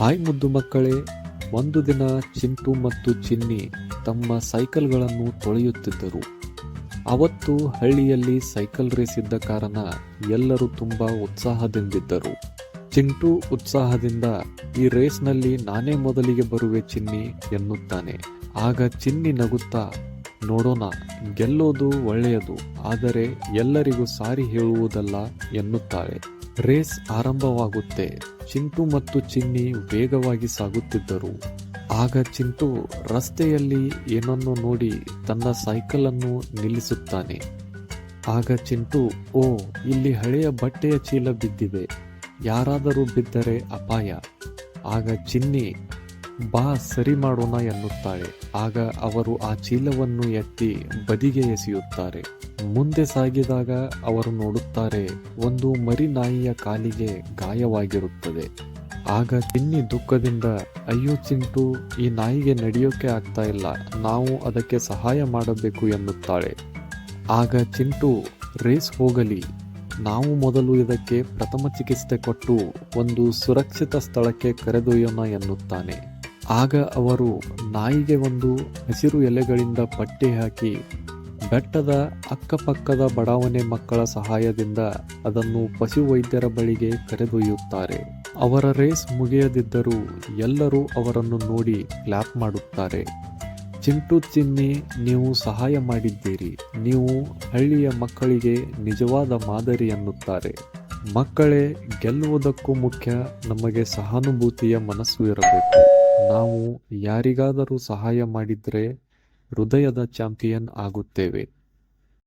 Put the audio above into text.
Hi ಮುದ್ದು ಮಕ್ಕಳೇ, ಒಂದು ದಿನ ಚಿಂಟು ಮತ್ತು ಚಿನ್ನಿ ತಮ್ಮ ಸೈಕಲ್ಗಳನ್ನು ತೊಳೆಯುತ್ತಿದ್ದರು. ಅವತ್ತು ಹಳ್ಳಿಯಲ್ಲಿ ಸೈಕಲ್ ರೇಸ್ ಇದ್ದ ಕಾರಣ ಎಲ್ಲರೂ ತುಂಬಾ ಉತ್ಸಾಹದಿಂದಿದ್ದರು. ಚಿಂಟು ಉತ್ಸಾಹದಿಂದ, ಈ ರೇಸ್ನಲ್ಲಿ ನಾನೇ ಮೊದಲಿಗೆ ಬರುವೆ ಚಿನ್ನಿ ಎನ್ನುತ್ತಾನೆ. ಆಗ ಚಿನ್ನಿ ನಗುತ್ತಾ ನೋಡೋಣ, ಗೆಲ್ಲೋದು ಒಳ್ಳೆಯದು, ಆದರೆ ಎಲ್ಲರಿಗೂ ಸಾರಿ ಹೇಳುವುದಲ್ಲ ಎನ್ನುತ್ತಾಳೆ ರೇಸ್ ಆರಂಭವಾಗುತ್ತೆ. ಚಿಂಟು ಮತ್ತು ಚಿನ್ನಿ ವೇಗವಾಗಿ ಸಾಗುತ್ತಿದ್ದರು. ಆಗ ಚಿಂಟು ರಸ್ತೆಯಲ್ಲಿ ಏನನ್ನು ನೋಡಿ ತನ್ನ ಸೈಕಲ್ ಅನ್ನು ನಿಲ್ಲಿಸುತ್ತಾನೆ. ಆಗ ಚಿಂಟು, ಓ, ಇಲ್ಲಿ ಹಳೆಯ ಬಟ್ಟೆಯ ಚೀಲ ಬಿದ್ದಿದೆ. ಯಾರಾದರೂ ಬಿದ್ದರೆ ಅಪಾಯ. ಆಗ ಚಿನ್ನಿ ಬಾ ಸರಿ ಮಾಡೋಣ ಎನ್ನುತ್ತಾಳೆ ಆಗ ಅವರು ಆ ಚೀಲವನ್ನು ಎತ್ತಿ ಬದಿಗೆ ಎಸೆಯುತ್ತಾರೆ. ಮುಂದೆ ಸಾಗಿದಾಗ ಅವರು ನೋಡುತ್ತಾರೆ, ಒಂದು ಮರಿ ನಾಯಿಯ ಕಾಲಿಗೆ ಗಾಯವಾಗಿರುತ್ತದೆ. ಆಗ ತಿನ್ನಿ ದುಃಖದಿಂದ, ಅಯ್ಯೋ ಚಿಂಟು, ಈ ನಾಯಿಗೆ ನಡೆಯೋಕೆ ಆಗ್ತಾ ಇಲ್ಲ. ನಾವು ಅದಕ್ಕೆ ಸಹಾಯ ಮಾಡಬೇಕು ಎನ್ನುತ್ತಾಳೆ. ಆಗ ಚಿಂಟು, ರೇಸ್ ಹೋಗಲಿ. ನಾವು ಮೊದಲು ಇದಕ್ಕೆ ಪ್ರಥಮ ಚಿಕಿತ್ಸೆ ಕೊಟ್ಟು ಒಂದು ಸುರಕ್ಷಿತ ಸ್ಥಳಕ್ಕೆ ಕರೆದೊಯ್ಯೋಣ ಎನ್ನುತ್ತಾನೆ. ಆಗ ಅವರು ನಾಯಿಗೆ ಒಂದು ಹಸಿರು ಎಲೆಗಳಿಂದ ಪಟ್ಟಿ ಹಾಕಿ ಬೆಟ್ಟದ ಅಕ್ಕಪಕ್ಕದ ಬಡಾವಣೆ ಮಕ್ಕಳ ಸಹಾಯದಿಂದ ಅದನ್ನು ಪಶುವೈದ್ಯರ ಬಳಿಗೆ ಕರೆದೊಯ್ಯುತ್ತಾರೆ. ಅವರ ರೇಸ್ ಮುಗಿಯದಿದ್ದರೂ ಎಲ್ಲರೂ ಅವರನ್ನು ನೋಡಿ ಕ್ಲಾಪ್ ಮಾಡುತ್ತಾರೆ. ಚಿಂಟು ಚಿನ್ನಿ, ನೀವು ಸಹಾಯ ಮಾಡಿದ್ದೀರಿ. ನೀವು ಹಳ್ಳಿಯ ಮಕ್ಕಳಿಗೆ ನಿಜವಾದ ಮಾದರಿ ಎನ್ನುತ್ತಾರೆ ಮಕ್ಕಳೇ, ಗೆಲ್ಲುವುದಕ್ಕೂ ಮುಖ್ಯ ನಮಗೆ ಸಹಾನುಭೂತಿಯ ಮನಸ್ಸು ಇರಬೇಕು. ನಾವು ಯಾರಿಗಾದರೂ ಸಹಾಯ ಮಾಡಿದರೆ ಹೃದಯದ ಚಾಂಪಿಯನ್ ಆಗುತ್ತೇವೆ.